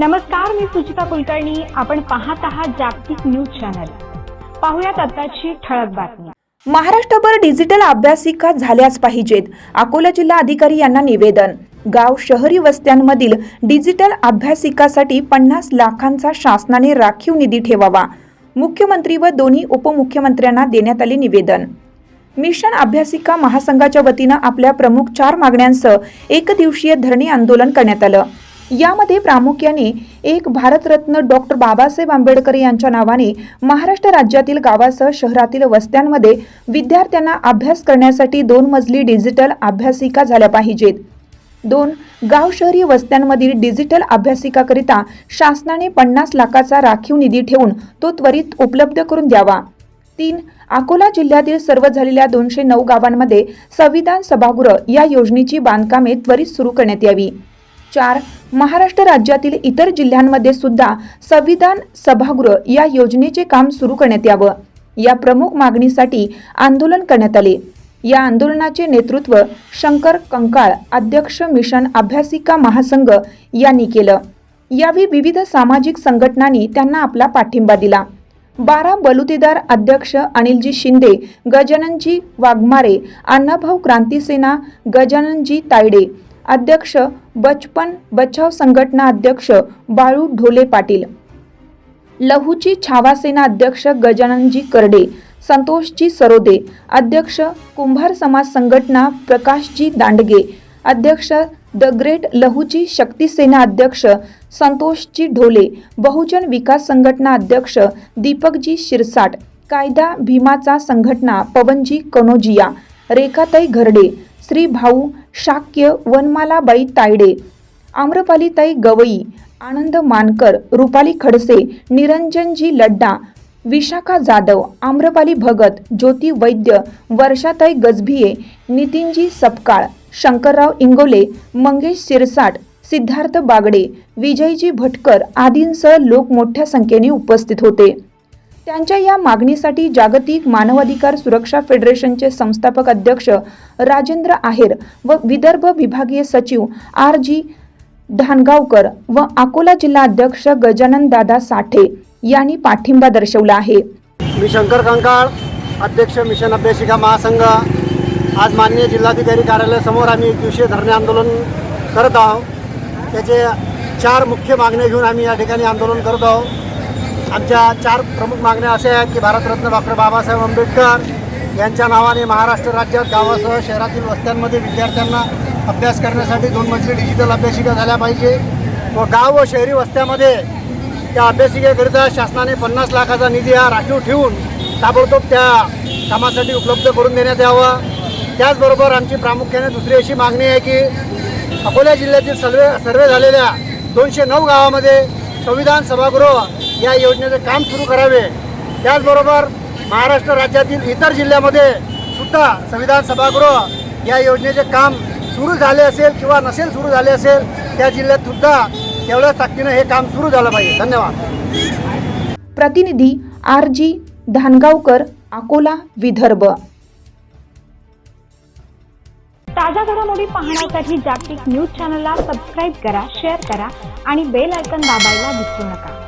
नमस्कार मी सुचिता कुलकर्णी. आपण पाहत आहात जागतिक न्यूज चॅनल. पाहुयात आताची ठळक बातमी. महाराष्ट्रभर डिजिटल अभ्यासिका झाल्याच पाहिजेत अकोला जिल्हा अधिकारी यांना निवेदन. गाव शहरी वस्त्यांमधील डिजिटल अभ्यासिकासाठी पन्नास लाखांचा शासनाने राखीव निधी ठेवावा. मुख्यमंत्री व दोन्ही उपमुख्यमंत्र्यांना देण्यात आले निवेदन. मिशन अभ्यासिका महासंघाच्या वतीनं आपल्या प्रमुख चार मागण्यांसह एकदिवसीय धरणे आंदोलन करण्यात आलं. यामध्ये प्रामुख्याने एक भारतरत्न डॉक्टर बाबासाहेब आंबेडकर यांच्या नावाने महाराष्ट्र राज्यातील गावासह शहरातील वस्त्यांमध्ये विद्यार्थ्यांना अभ्यास करण्यासाठी दोन मजली डिजिटल अभ्यासिका झाल्या पाहिजेत. दोन गाव शहरी वस्त्यांमधील डिजिटल अभ्यासिकाकरिता शासनाने पन्नास लाखाचा राखीव निधी ठेवून तो त्वरित उपलब्ध करून द्यावा. तीन अकोला जिल्ह्यातील सर्व झालेल्या दोनशे नऊ गावांमध्ये संविधान सभागृह या योजनेची बांधकामे त्वरित सुरू करण्यात यावी. चार महाराष्ट्र राज्यातील इतर जिल्ह्यांमध्ये सुद्धा संविधान सभागृह या योजनेचे काम सुरू करण्यात यावं. या प्रमुख मागणीसाठी आंदोलन करण्यात आले. या आंदोलनाचे नेतृत्व शंकर कंकाळ अध्यक्ष मिशन अभ्यासिका महासंघ यांनी केलं. यावेळी विविध सामाजिक संघटनांनी त्यांना आपला पाठिंबा दिला. बारा बलुतेदार अध्यक्ष अनिलजी शिंदे गजाननजी वाघमारे अण्णाभाऊ क्रांतीसेना गजाननजी तायडे अध्यक्ष बचपन बचाव संघटना अध्यक्ष बाळू ढोले पाटील. लहूची छावासेना अध्यक्ष गजाननजी करडे संतोषजी सरोदे अध्यक्ष कुंभार समाज संघटना प्रकाशजी दांडगे अध्यक्ष द ग्रेट लहूची शक्ती सेना अध्यक्ष संतोषजी ढोले बहुजन विकास संघटना अध्यक्ष दीपकजी शिरसाट कायदा भीमाचा संघटना पवनजी कनोजिया रेखाताई घरडे श्री भाऊ शाक्य वनमालाबाई तायडे आम्रपालीताई गवई आनंद मानकर रुपाली खडसे निरंजनजी लड्डा विशाखा जाधव आम्रपाली भगत ज्योती वैद्य वर्षाताई गजभिये नितीनजी सपकाळ शंकरराव इंगोले मंगेश सिरसाट सिद्धार्थ बागडे विजयजी भटकर आदींसह लोक मोठ्या संख्येने उपस्थित होते. त्यांच्या या मागणीसाठी जागतिक मानवाधिकार सुरक्षा फेडरेशनचे संस्थापक अध्यक्ष राजेंद्र आहेर व विदर्भ विभागीय सचिव आर जी धानगावकर व अकोला जिल्हा अध्यक्ष गजानन दादा साठे यांनी पाठिंबा दर्शवला आहे. मी शंकर कंकाळ अध्यक्ष मिशन अभ्यासिका महासंघ. आज माननीय जिल्हाधिकारी कार्यालयासमोर आम्ही एक दिवसीय धरणे आंदोलन करत आहोत. त्याचे चार मुख्य मागण्या घेऊन आम्ही या ठिकाणी आंदोलन करत आहोत. आमच्या चार प्रमुख मागण्या अशा आहेत की भारतरत्न डॉक्टर बाबासाहेब आंबेडकर यांच्या नावाने महाराष्ट्र राज्यात गावासह शहरातील वस्त्यांमध्ये विद्यार्थ्यांना अभ्यास करण्यासाठी दोन मजली डिजिटल अभ्यासिका झाल्या पाहिजे. व गाव व शहरी वस्त्यामध्ये त्या अभ्यासिकेकरिता शासनाने पन्नास लाखाचा निधी हा राखीव ठेवून ताबडतोब त्या कामासाठी उपलब्ध करून देण्यात यावं. त्याचबरोबर आमची प्रामुख्याने दुसरी अशी मागणी आहे की अकोला जिल्ह्यातील सर्वे सर्वे झालेल्या दोनशे नऊ गावामध्ये संविधान सभागृह या योजनेचे काम सुरू करावे. त्याचबरोबर महाराष्ट्र राज्यातील इतर जिल्ह्यामध्ये सुद्धा संविधान सभागृह या योजनेचे काम सुरू झाले असेल किंवा नसेल सुरू झाले असेल त्या जिल्ह्यात सुद्धा तेवढ्या ताकदीनं हे काम सुरू झालं पाहिजे. धन्यवाद. प्रतिनिधी आर जी धानगावकर अकोला विदर्भ. ताज्या घडामोडी पाहण्यासाठी जागतिक न्यूज चॅनलला सबस्क्राईब करा शेअर करा आणि बेल आयकन दाबायला विसरू नका.